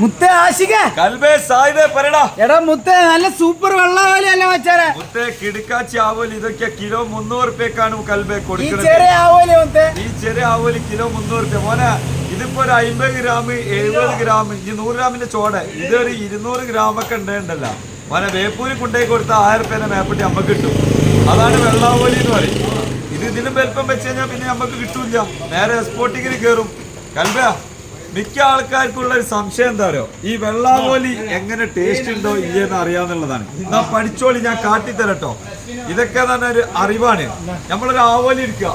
മുത്തേ ആശിക. കൽബേ സായിദേ പറയടാ. എടാ മുത്തേ നല്ല സൂപ്പർ വെള്ളാവലിയല്ല വെച്ചാരെ മുത്തേ കിടുക്കാച്ചി ആവോലി ഇതൊക്കെ കിലോ മുന്നൂറ് റുപ്യക്കാണ് കൽബേ കൊടുക്കുന്നത് ചെറിയ ആവോലി മുത്തേ. ഈ ചെറിയ ആവോലി കിലോ മുന്നൂറ് റുപ്യ. മോനെ ഇതിപ്പോ ഒരു അമ്പത് ഗ്രാം എഴുപത് ഗ്രാം ഇനി നൂറ് ഗ്രാമിന്റെ ചോട. ഇതൊരു ഇരുന്നൂറ് ഗ്രാം ഒക്കെ ഉണ്ടേണ്ടല്ല. മോനെ വേപ്പൂരി കൊണ്ടേ കൊടുത്ത ആയിരം രൂപേനെ മേപ്പട്ടി നമുക്ക് കിട്ടും. അതാണ് വെള്ളാവോലി എന്ന് പറയും. ഇത് ഇതിലും വലുപ്പം വെച്ച് കഴിഞ്ഞാൽ പിന്നെ നമുക്ക് കിട്ടൂല നേരെ എക്സ്പോർട്ടിങ്ങിന് കയറും കൽബ മിക്ക ആൾക്കാർക്കുള്ള ഒരു സംശയം എന്താ പറയുക ഈ വെള്ളാമോലി എങ്ങനെ ടേസ്റ്റ് ഉണ്ടോ ഇല്ലെന്ന് അറിയാന്നുള്ളതാണ്. എന്നാ പഠിച്ചോളി ഞാൻ കാട്ടിത്തരട്ടോ. ഇതൊക്കെ തന്നെ ഒരു അറിവാണ്. നമ്മളൊരു ആവോലി ഇരിക്കുക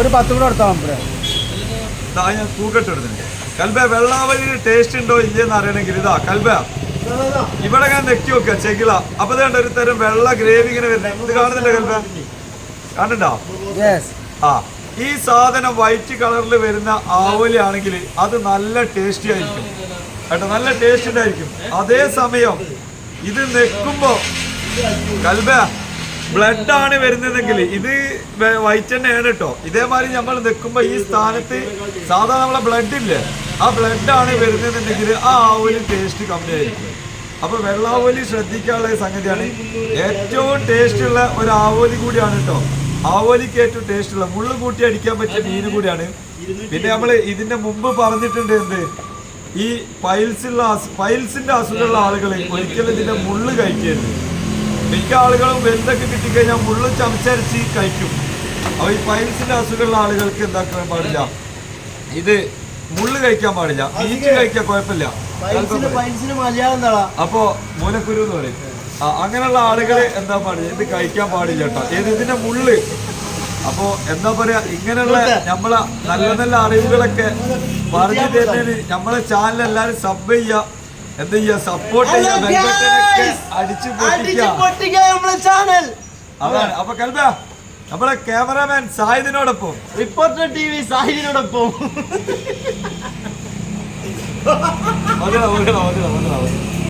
ഒരു പത്ത് കൂടെ ദാ ഞാൻ തൂക്കട്ട് എടുത്തിട്ടുണ്ട് കൽബ വെള്ളാവലിന് ടേസ്റ്റ് ഉണ്ടോ ഇല്ലെന്ന് അറിയണമെങ്കിൽ ഇതാ കൽബ. ഇവിടെ ഞാൻ നെക്കി വെക്കുക ചെകിള. അപ്പൊ വേണ്ട ഒരു തരം വെള്ള ഗ്രേവി ഇങ്ങനെ വരുന്നത്. ഇത് കാണുന്നില്ല കൽബ? യെസ് ആ ഈ സാധനം വൈറ്റ് കളറിൽ വരുന്ന ആവലി ആണെങ്കിൽ അത് നല്ല ടേസ്റ്റി ആയിരിക്കും. കേട്ടോ നല്ല ടേസ്റ്റ് ഉണ്ടായിരിക്കും. അതേ സമയം ഇത് നെക്കുമ്പോ കൽബ ബ്ലഡ് ആണ് വരുന്നതെങ്കിൽ ഇത് വൈറ്റ് തന്നെയാണ് കേട്ടോ ഇതേമാതിരി നമ്മൾ നിൽക്കുമ്പോ ഈ സ്ഥാനത്ത് സാധാരണ നമ്മളെ ബ്ലഡ് ഇല്ലേ? ആ ബ്ലഡ് ആണ് വരുന്നതെന്നുണ്ടെങ്കിൽ ആ ആവലി ടേസ്റ്റ് കമ്മി ആയിരിക്കും അപ്പൊ വെള്ളാവോലി ശ്രദ്ധിക്കാനുള്ള സംഗതിയാണ്. ഏറ്റവും ടേസ്റ്റ് ഉള്ള ഒരു ആവോലി കൂടിയാണ് കേട്ടോ ആവോലിക്ക് ഏറ്റവും ടേസ്റ്റ് ഉള്ള മുള്ളു കൂട്ടി അടിക്കാൻ പറ്റിയ മീൻ കൂടിയാണ്. പിന്നെ നമ്മൾ ഇതിന്റെ മുമ്പ് പറഞ്ഞിട്ടുണ്ട് എന്ത്? ഈ പൈൽസുള്ള പൈൽസിന്റെ അസുഖമുള്ള ആളുകൾ ഒരിക്കലും ഇതിന്റെ മുള്ളു കഴിക്കരുത്. മിക്ക ആളുകളും വെന്തൊക്കെ കിട്ടിക്കഴിഞ്ഞാൽ മുള്ളു ചമച്ചരച്ച് കഴിക്കും. അപ്പൊ ഈ പൈൽസിന്റെ അസുഖമുള്ള ആളുകൾക്ക് എന്താക്കാൻ പാടില്ല? ഇത് മുള്ളു കഴിക്കാൻ പാടില്ല. മീറ്റ് കഴിക്കാൻ കുഴപ്പമില്ല. അപ്പോ മൂലക്കുരു എന്ന് പറയും. അങ്ങനെയുള്ള ആളുകൾ എന്താ പാടില്ല ഇത് കഴിക്കാൻ പാടില്ല കേട്ടോ. ഏത് ഇതിന്റെ മുള്ള്? അപ്പോ എന്താ പറയാ ഇങ്ങനെയുള്ള നമ്മളെ നല്ല നല്ല അറിവുകളൊക്കെ പറഞ്ഞു തരുന്നതിന് നമ്മളെ ചാനൽ എല്ലാരും സബ് ചെയ്യുക എന്ത് ചെയ്യാ സപ്പോർട്ട് അതാണ്. അപ്പൊ bell നമ്മളെ ക്യാമറാമാൻ സാഹിദിനോടൊപ്പം. റിപ്പോർട്ടർ ടി വി പൊട്ടിക്കുക നമ്മളെ ചാനൽ അതാണ് അപ്പൊ കൽബ നമ്മളെ ക്യാമറാമാൻ സായിദിനോടൊപ്പം റിപ്പോർട്ടർ ടി വി സാഹിബിനോടൊപ്പം